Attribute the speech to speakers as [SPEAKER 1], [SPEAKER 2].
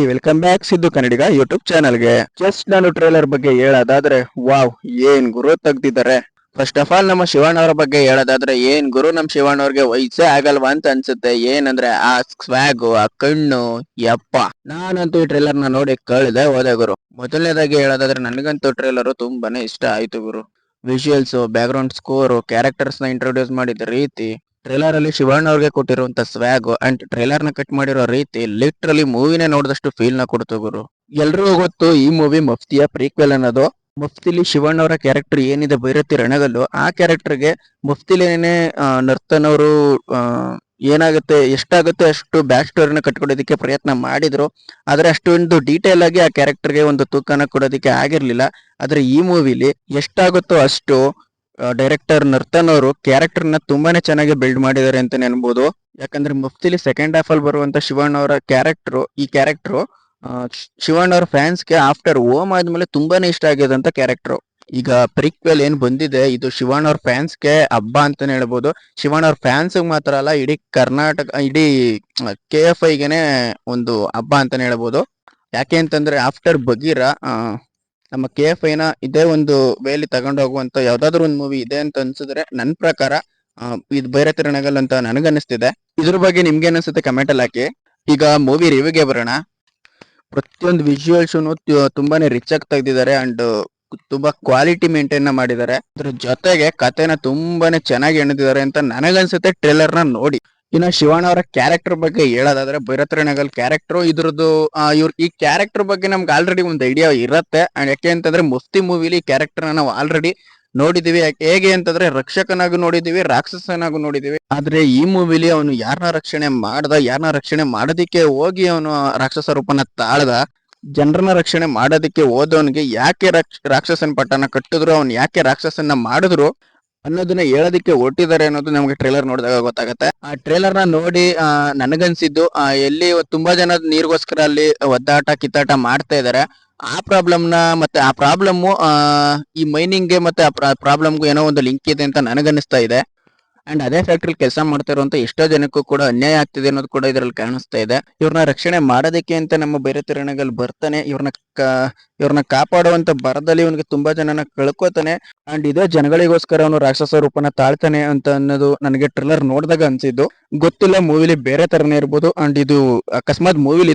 [SPEAKER 1] Hi welcome back Siddu Kannadiga YouTube ಚಾನಲ್ಗೆ just ನಾನು trailer ಬಗ್ಗೆ ಹೇಳೋದಾದ್ರೆ ವಾವ್ ಏನ್ ಗುರು ತೆಗ್ದಿದ್ದಾರೆ? ಫಸ್ಟ್ ಆಫ್ ಆಲ್ ನಮ್ಮ ಶಿವಣ್ಣ ಅವರ ಬಗ್ಗೆ ಹೇಳೋದಾದ್ರೆ, ಏನ್ ಗುರು ನಮ್ ಶಿವಣ್ಣವ್ರಿಗೆ ವಯಸ್ಸೇ ಆಗಲ್ವಾ ಅಂತ ಅನ್ಸುತ್ತೆ. ಏನಂದ್ರೆ, ಆ ಸ್ವಾಗು ಆ ಕಣ್ಣು, ಯಪ್ಪ. ನಾನಂತೂ ಈ ಟ್ರೇಲರ್ನ ನೋಡಿ ಕಳ್ದೆ ಹೋದೆ ಗುರು. ಮೊದಲನೇದಾಗಿ ಹೇಳೋದಾದ್ರೆ, ನನಗಂತೂ ಟ್ರೇಲರ್ ತುಂಬಾನೇ ಇಷ್ಟ ಆಯ್ತು ಗುರು. ವಿಜುವಲ್ಸ್ ಬ್ಯಾಕ್ ಗ್ರೌಂಡ್ ಸ್ಕೋರ್ ಕ್ಯಾರೆಕ್ಟರ್ಸ್ನ ಇಂಟ್ರೊಡ್ಯೂಸ್ ಮಾಡಿದ ರೀತಿ ಟ್ರೇಲರ್ ಅಲ್ಲಿ ಶಿವಣ್ಣ ಅವ್ರಿಗೆ ಕೊಟ್ಟಿರುವಂತ ಸ್ವಾಗ್ ಅಂಡ್ ಟ್ರೇಲರ್ನ ಕಟ್ ಮಾಡಿರೋ ರೀತಿ ಲಿಟ್ರಲಿ ಮೂವಿನೇ ನೋಡಿದಷ್ಟು ಫೀಲ್ನ ಕೊಡ್ತು ಗುರು. ಎಲ್ರಿಗೂ ಗೊತ್ತು ಈ ಮೂವಿ ಮಫ್ತಿಯ ಪ್ರೀಕ್ವೆಲ್ ಅನ್ನೋದು. ಮುಫ್ತಿಲಿ ಶಿವಣ್ಣ ಅವರ ಕ್ಯಾರೆಕ್ಟರ್ ಏನಿದೆ ಭೈರತಿ ರಣಗಲ್ಲು, ಆ ಕ್ಯಾರೆಕ್ಟರ್ಗೆ ಮಫ್ತಿಲೇನೆ ನರ್ತನ್ ಅವರು ಏನಾಗುತ್ತೆ, ಎಷ್ಟಾಗುತ್ತೆ ಅಷ್ಟು ಬ್ಯಾಕ್ ಸ್ಟೋರಿನ ಕಟ್ಕೊಡೋದಕ್ಕೆ ಪ್ರಯತ್ನ ಮಾಡಿದ್ರು. ಆದ್ರೆ ಅಷ್ಟೊಂದು ಡೀಟೇಲ್ ಆಗಿ ಆ ಕ್ಯಾರೆಕ್ಟರ್ಗೆ ಒಂದು ತೂಕನ ಕೊಡೋದಕ್ಕೆ ಆಗಿರ್ಲಿಲ್ಲ. ಆದ್ರೆ ಈ ಮೂವಿಲಿ ಎಷ್ಟಾಗುತ್ತೋ ಅಷ್ಟು ಡೈರೆಕ್ಟರ್ ನರ್ತನ್ ಅವರು ಕ್ಯಾರೆಕ್ಟರ್ನ ತುಂಬಾನೇ ಚೆನ್ನಾಗಿ ಬಿಲ್ಡ್ ಮಾಡಿದ್ದಾರೆ ಅಂತಾನೆ ಅನ್ಬೋದು ಯಾಕಂದ್ರೆ ಮುಫ್ತಿಲಿ ಸೆಕೆಂಡ್ ಹಾಫ್ ಅಲ್ಲಿ ಬರುವಂತ ಶಿವಣ್ಣ ಅವರ ಕ್ಯಾರೆಕ್ಟರ್ ಈ ಕ್ಯಾರೆಕ್ಟರ್ ಶಿವಣ್ಣ ಅವರ ಫ್ಯಾನ್ಸ್ಗೆ ಆಫ್ಟರ್ ಓಮ್ ಆದ್ಮೇಲೆ ತುಂಬಾನೇ ಇಷ್ಟ ಆಗಿದಂತ ಕ್ಯಾರೆಕ್ಟರ್ ಈಗ ಪ್ರಿಕ್ವೆಲ್ ಏನ್ ಬಂದಿದೆ, ಇದು ಶಿವಣ್ಣ ಅವ್ರ ಫ್ಯಾನ್ಸ್ಗೆ ಹಬ್ಬ ಅಂತಾನೆ ಹೇಳ್ಬೋದು. ಶಿವಣ್ಣ ಅವ್ರ ಫ್ಯಾನ್ಸ್ ಮಾತ್ರ ಅಲ್ಲ, ಇಡೀ ಕರ್ನಾಟಕ, ಇಡೀ ಕೆ ಎಫ್ ಐಗೆನೆ ಒಂದು ಹಬ್ಬ ಅಂತಾನೆ ಹೇಳ್ಬೋದು. ಯಾಕೆ ಅಂತಂದ್ರೆ ಆಫ್ಟರ್ ಬಗೀರ ನಮ್ಮ ಕೆ ಎಫ್ ಐನ ಇದೇ ಒಂದು ವೇಲಿ ತಗೊಂಡು ಹೋಗುವಂತ ಯಾವ್ದಾದ್ರು ಒಂದು ಮೂವಿ ಇದೆ ಅಂತ ಅನ್ಸಿದ್ರೆ ನನ್ ಪ್ರಕಾರ ಇದು ಭೈರತಿ ತಿರಣಗಲ್ ಅಂತ ನನಗನ್ನಿಸ್ತಿದೆ. ಇದ್ರ ಬಗ್ಗೆ ನಿಮ್ಗೆ ಅನ್ಸುತ್ತೆ ಕಮೆಂಟ್ ಅಲ್ಲಿ ಹಾಕಿ. ಈಗ ಮೂವಿ ರಿವ್ಯೂಗೆ ಬರೋಣ. ಪ್ರತಿಯೊಂದು ವಿಜುವಲ್ಸ್ ತುಂಬಾನೇ ರಿಚ್ ಆಗಿ ತೆಗ್ದಿದ್ದಾರೆ ಅಂಡ್ ತುಂಬಾ ಕ್ವಾಲಿಟಿ ಮೇಂಟೈನ್ ಮಾಡಿದ್ದಾರೆ. ಅದ್ರ ಜೊತೆಗೆ ಕಥೆನ ತುಂಬಾನೇ ಚೆನ್ನಾಗಿ ಎಣಿದಿದ್ದಾರೆ ಅಂತ ನನಗನ್ಸುತ್ತೆ ಟ್ರೇಲರ್ನ ನೋಡಿ. ಇನ್ನ ಶಿವಣ್ಣ ಅವರ ಕ್ಯಾರೆಕ್ಟರ್ ಬಗ್ಗೆ ಹೇಳೋದಾದ್ರೆ ಭೈರತ್ರಣಗಲ್ ಕ್ಯಾರೆಕ್ಟರ್ ಇದ್ರದ್ದು ಇವ್ರ ಈ ಕ್ಯಾರೆಕ್ಟರ್ ಬಗ್ಗೆ ನಮ್ಗೆ ಆಲ್ರೆಡಿ ಒಂದು ಐಡಿಯಾ ಇರುತ್ತೆ. ಅಂಡ್ ಯಾಕೆ ಅಂತಂದ್ರೆ ಮುಸ್ತಿ ಮೂವಿಲಿ ಕ್ಯಾರೆಕ್ಟರ್ ನಾವು ಆಲ್ರೆಡಿ ನೋಡಿದೀವಿ. ಹೇಗೆ ಅಂತಂದ್ರೆ ರಕ್ಷಕನಾಗೂ ನೋಡಿದೀವಿ, ರಾಕ್ಷಸನಾಗು ನೋಡಿದೀವಿ. ಆದ್ರೆ ಈ ಮೂವಿಲಿ ಅವನು ಯಾರನ್ನ ರಕ್ಷಣೆ ಮಾಡ್ದ ಯಾರನ್ನ ರಕ್ಷಣೆ ಮಾಡೋದಿಕ್ಕೆ ಹೋಗಿ ಅವನು ರಾಕ್ಷಸ ರೂಪನ ತಾಳ್ದ, ಜನರನ್ನ ರಕ್ಷಣೆ ಮಾಡೋದಿಕ್ಕೆ ಹೋದವನಿಗೆ ಯಾಕೆ ರಾಕ್ಷಸನ ರಾಕ್ಷಸನ್ ಪಟ್ಟನ ಕಟ್ಟಿದ್ರು, ಅವನು ಯಾಕೆ ರಾಕ್ಷಸನ್ನ ಮಾಡಿದ್ರು ಅನ್ನೋದನ್ನ ಹೇಳೋದಿಕ್ಕೆ ಹೊರಟಿದ್ದಾರೆ ಅನ್ನೋದು ನಮಗೆ ಟ್ರೇಲರ್ ನೋಡಿದಾಗ ಗೊತ್ತಾಗುತ್ತೆ. ಆ ಟ್ರೇಲರ್ನ ನೋಡಿ ನನಗನ್ಸಿದ್ದು ಎಲ್ಲಿ ತುಂಬಾ ಜನ ನೀರಿಗೋಸ್ಕರ ಅಲ್ಲಿ ಒದ್ದಾಟ, ಕಿತ್ತಾಟ ಮಾಡ್ತಾ ಇದಾರೆ. ಆ ಪ್ರಾಬ್ಲಮ್ನ ಮತ್ತೆ ಆ ಪ್ರಾಬ್ಲಮ್ ಈ ಮೈನಿಂಗ್ಗೆ ಮತ್ತೆ ಆ ಪ್ರಾಬ್ಲಮ್ಗೂ ಏನೋ ಒಂದು ಲಿಂಕ್ ಇದೆ ಅಂತ ನನಗನ್ನಿಸ್ತಾ ಇದೆ. ಅಂಡ್ ಅದೇ ಫ್ಯಾಕ್ಟ್ರಿ ಕೆಲಸ ಮಾಡ್ತಾ ಇರುವಂತ ಎಷ್ಟೋ ಜನಕ್ಕೂ ಕೂಡ ಅನ್ಯಾಯ ಆಗ್ತಿದೆ ಅನ್ನೋದು ಕೂಡ ಇದರಲ್ಲಿ ಕಾಣಿಸ್ತಾ ಇದೆ. ಇವ್ರನ್ನ ರಕ್ಷಣೆ ಮಾಡೋದಕ್ಕೆ ಅಂತ ನಮ್ಮ ಬೇರೆ ತೆರಣಗಳು ಬರ್ತಾನೆ ಇವ್ರನ್ನ ಇವ್ರನ್ನ ಕಾಪಾಡುವಂತ ಬರದಲ್ಲಿ ಇವನಿಗೆ ತುಂಬಾ ಜನನ ಕಳ್ಕೊತಾನೆ. ಅಂಡ್ ಇದೇ ಜನಗಳಿಗೋಸ್ಕರ ಅವನು ರಾಕ್ಷಸ ರೂಪನ ತಾಳ್ತಾನೆ ಅಂತ ಅನ್ನೋದು ನನಗೆ ಟ್ರಿಲ್ಲರ್ ನೋಡಿದಾಗ ಅನ್ಸಿದ್ದು. ಗೊತ್ತಿಲ್ಲ ಮೂವಿಲಿ ಬೇರೆ ತರನೇ ಇರ್ಬೋದು. ಅಂಡ್ ಇದು ಅಕಸ್ಮಾತ್ ಮೂವಿಲಿ